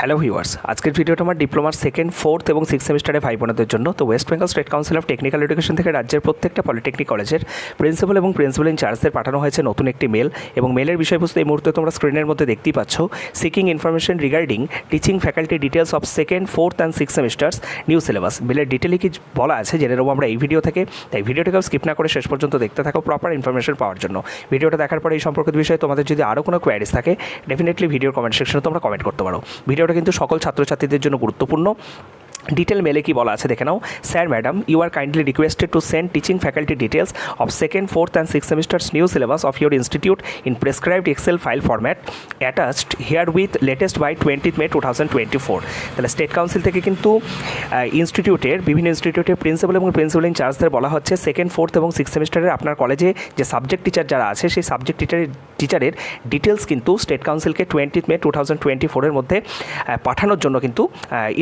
Hello viewers আজকের ভিডিওটা আমার ডিপ্লোমার সেকেন্ড ফোর্থ এবং সিক্স সেমিস্টারে ভাই বোনদের জন্য। তো West Bengal State Council of Technical Education থেকে রাজ্যের প্রত্যেকটা পলিটেকনিক কলেজের প্রিন্সিপাল এবং প্রিন্সিপাল ইনচার্জদের পাঠানো হয়েছে নতুন একটি মেল এবং মেলের বিষয়বস্তু এই মুহূর্তে তোমরা স্ক্রিনের মধ্যে দেখতেই পাচ্ছ। Seeking information regarding teaching faculty details of second fourth and six semesters new syllabus মেলের ডিটেলে কি বলা আছে জেনে নেব আমরা এই ভিডিও থেকে। তাই ভিডিওটাকেও স্কিপ না করে শেষ পর্যন্ত দেখতে থাকো প্রপার ইনফরমেশন পাওয়ার জন্য। ভিডিওটা দেখার পরে এই সম্পর্কিত বিষয়ে তোমাদের যদি আরও কোনো কোয়ারিজ থাকে ডেফিনেটলি ভিডিওর কমেন্ট সেকশনে তোমরা কমেন্ট করতে পারো। ভিডিওটা কিন্তু সকল ছাত্রছাত্রীদের জন্য গুরুত্বপূর্ণ। ডিটেল মেলে কি বলা আছে? দেখে নাও। Sir madam you are kindly requested to send teaching faculty details of second fourth and six semesters new syllabus of your institute in prescribed Excel file format attached herewith latest by twenty May two thousand twenty four তাহলে state council থেকে কিন্তু ইনস্টিটিউটের বিভিন্ন ইনস্টিটিউটের principal এবং principal ইনচার্জদের বলা হচ্ছে second fourth এবং সিক্স সেমিস্টারের আপনার কলেজে যে সাবজেক্ট টিচার যারা আছে, সেই সাবজেক্ট টিচারের টিচারের ডিটেলস কিন্তু state কাউন্সিলকে twenty May two thousand twenty ফোরের মধ্যে পাঠানোর জন্য কিন্তু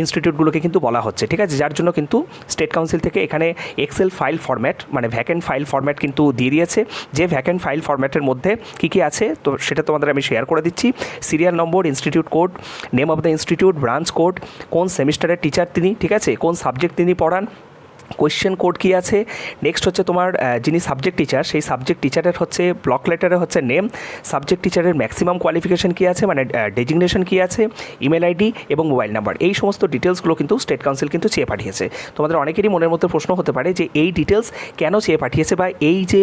ইনস্টিটিউটগুলোকে কিন্তু বলা হচ্ছে, ঠিক আছে? যার জন্য কিন্তু স্টেট কাউন্সিল থেকে এখানে এক্সেল ফাইল ফরম্যাট মানে ভ্যাকেন্ট ফাইল ফরম্যাট কিন্তু দিয়ে দিয়েছে। যে ভ্যাকেন্ট ফাইল ফরম্যাটের মধ্যে কী কী আছে, তো সেটা তোমাদের আমি শেয়ার করে দিচ্ছি। Serial number institute code name of the institute branch code কোন সেমিস্টারের টিচার তিনি, ঠিক আছে? কোন সাবজেক্ট তিনি পড়ান কোয়েশ্চেন কোড কী আছে? নেক্সট হচ্ছে তোমার যিনি সাবজেক্ট টিচার সেই সাবজেক্ট টিচারের হচ্ছে ব্লক লেটারে হচ্ছে নেম সাবজেক্ট টিচারের ম্যাক্সিমাম কোয়ালিফিকেশন কী আছে মানে ডেজিগনেশন কী আছে ইমেল আইডি এবং মোবাইল নাম্বার এই সমস্ত ডিটেলসগুলো কিন্তু স্টেট কাউন্সিল কিন্তু চেয়ে পাঠিয়েছে। তোমাদের অনেকেরই মনের মধ্যে প্রশ্ন হতে পারে যে, এই ডিটেলস কেন চেয়ে পাঠিয়েছে বা এই যে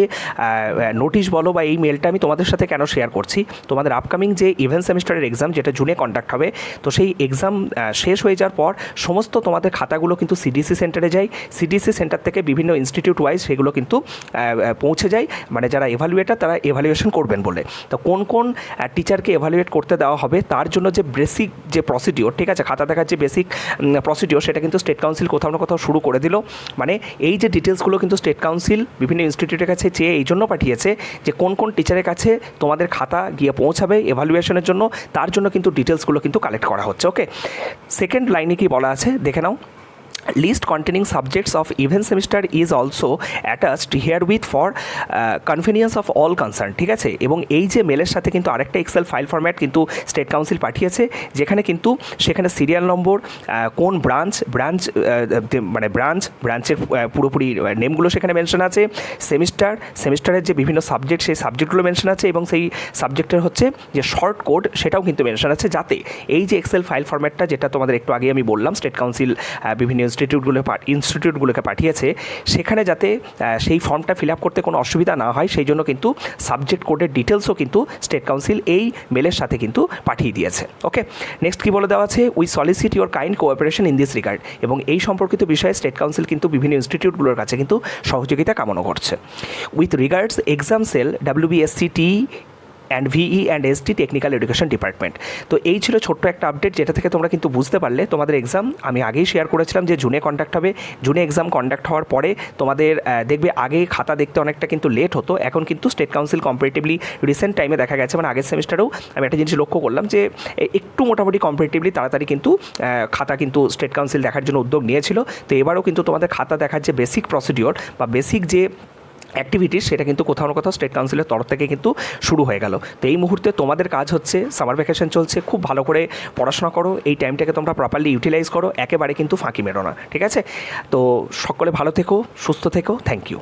নোটিশ বলো বা এই মেলটা আমি তোমাদের সাথে কেন শেয়ার করছি? তোমাদের আপকামিং যে ইভেন্ট সেমিস্টারের এক্সাম যেটা জুনে কন্ডাক্ট হবে, তো সেই এক্সাম শেষ হয়ে যাওয়ার পর সমস্ত তোমাদের খাতাগুলো কিন্তু সিডিসি সেন্টারে যায়। সিডিসি সেন্টার থেকে বিভিন্ন ইনস্টিটিউট ওয়াইজ সেগুলো কিন্তু পৌঁছে যায়। মানে যারা এভালুয়েটার তারা এভালুয়েশন করবেন বলে। তো কোন কোন টিচারকে এভালুয়েট করতে দেওয়া হবে, তার জন্য যে বেসিক যে প্রসিডিওর ঠিক আছে? খাতা দেখার যে বেসিক প্রসিডিওর সেটা কিন্তু স্টেট কাউন্সিল কোথাও না কোথাও শুরু করে দিল। মানে এই যে ডিটেলসগুলো কিন্তু স্টেট কাউন্সিল বিভিন্ন ইনস্টিটিউটের কাছে চেয়ে এই জন্য পাঠিয়েছে যে কোন কোন টিচারের কাছে তোমাদের খাতা গিয়ে পৌঁছাবে এভালুয়েশনের জন্য, তার জন্য কিন্তু ডিটেলসগুলো কিন্তু কালেক্ট করা হচ্ছে ওকে সেকেন্ড লাইনে কি বলা আছে? দেখে নাও। List containing subjects of event semester is also attached herewith for convenience of all concern ঠিক আছে? এবং এই যে মেলের সাথে কিন্তু আরেকটা এক্সেল ফাইল ফরম্যাট কিন্তু স্টেট কাউন্সিল পাঠিয়েছে, যেখানে কিন্তু সেখানে সিরিয়াল নম্বর কোন ব্রাঞ্চ ব্রাঞ্চ মানে ব্রাঞ্চ ব্রাঞ্চের পুরোপুরি নেমগুলো সেখানে মেনশন আছে সেমিস্টার সেমিস্টারের যে বিভিন্ন সাবজেক্ট সেই সাবজেক্টগুলো মেনশন আছে এবং সেই সাবজেক্টের হচ্ছে যে শর্ট কোড সেটাও কিন্তু মেনশন আছে, যাতে এই যে এক্সেল ফাইল ফরম্যাটটা যেটা তোমাদের একটু আগে আমি বললাম স্টেট কাউন্সিল বিভিন্ন ইনস্টিটিউটগুলো ইনস্টিটিউটগুলোকে পাঠিয়েছে, সেখানে যাতে সেই ফর্মটা ফিল আপ করতে কোনো অসুবিধা না হয়, সেই জন্য কিন্তু সাবজেক্ট কোডের ডিটেলসও কিন্তু স্টেট কাউন্সিল এই মেলের সাথে কিন্তু পাঠিয়ে দিয়েছে। ওকে নেক্সট কী বলে দেওয়া আছে? We solicit your kind cooperation in this regard এবং এই সম্পর্কিত বিষয়ে স্টেট কাউন্সিল কিন্তু বিভিন্ন ইনস্টিটিউটগুলোর কাছে কিন্তু সহযোগিতা কামনা করছে। With regards exam cell WBSCT and VE and ST technical education department তো এই ছিল ছোট্ট একটা আপডেট যেটা থেকে তোমরা কিন্তু বুঝতে পারলে। তোমাদের এক্সাম আমি আগেই শেয়ার করেছিলাম যে জুনে কন্ডাক্ট হবে। জুনে এক্সাম কন্ডাক্ট হওয়ার পরে তোমাদের দেখবে আগে খাতা দেখতে অনেকটা কিন্তু লেট হতো। এখন কিন্তু স্টেট কাউন্সিল কম্পারেটিভলি রিসেন্ট টাইমে দেখা গেছে। মানে আগের সেমিস্টারেও আমি একটা জিনিস লক্ষ্য করলাম যে একটু মোটামুটি কম্পারেটিভলি তাড়াতাড়ি কিন্তু খাতা কিন্তু স্টেট কাউন্সিল দেখার জন্য উদ্যোগ নিয়েছিল। তো এবারও কিন্তু তোমাদের খাতা দেখার যে বেসিক প্রসিডিওর বা বেসিক যে অ্যাক্টিভিটিস সেটা কিন্তু কোথাও না কোথাও স্টেট কাউন্সিলের তরফ থেকে কিন্তু শুরু হয়ে গেল। তো এই মুহূর্তে তোমাদের কাজ হচ্ছে সামার ভ্যাকেশন চলছে, খুব ভালো করে পড়াশোনা করো, এই টাইমটাকে তোমরা প্রপারলি ইউটিলাইজ করো, একেবারে কিন্তু ফাঁকি মেরো না, ঠিক আছে? তো সকলে ভালো থেকো, সুস্থ থেকো থ্যাংক ইউ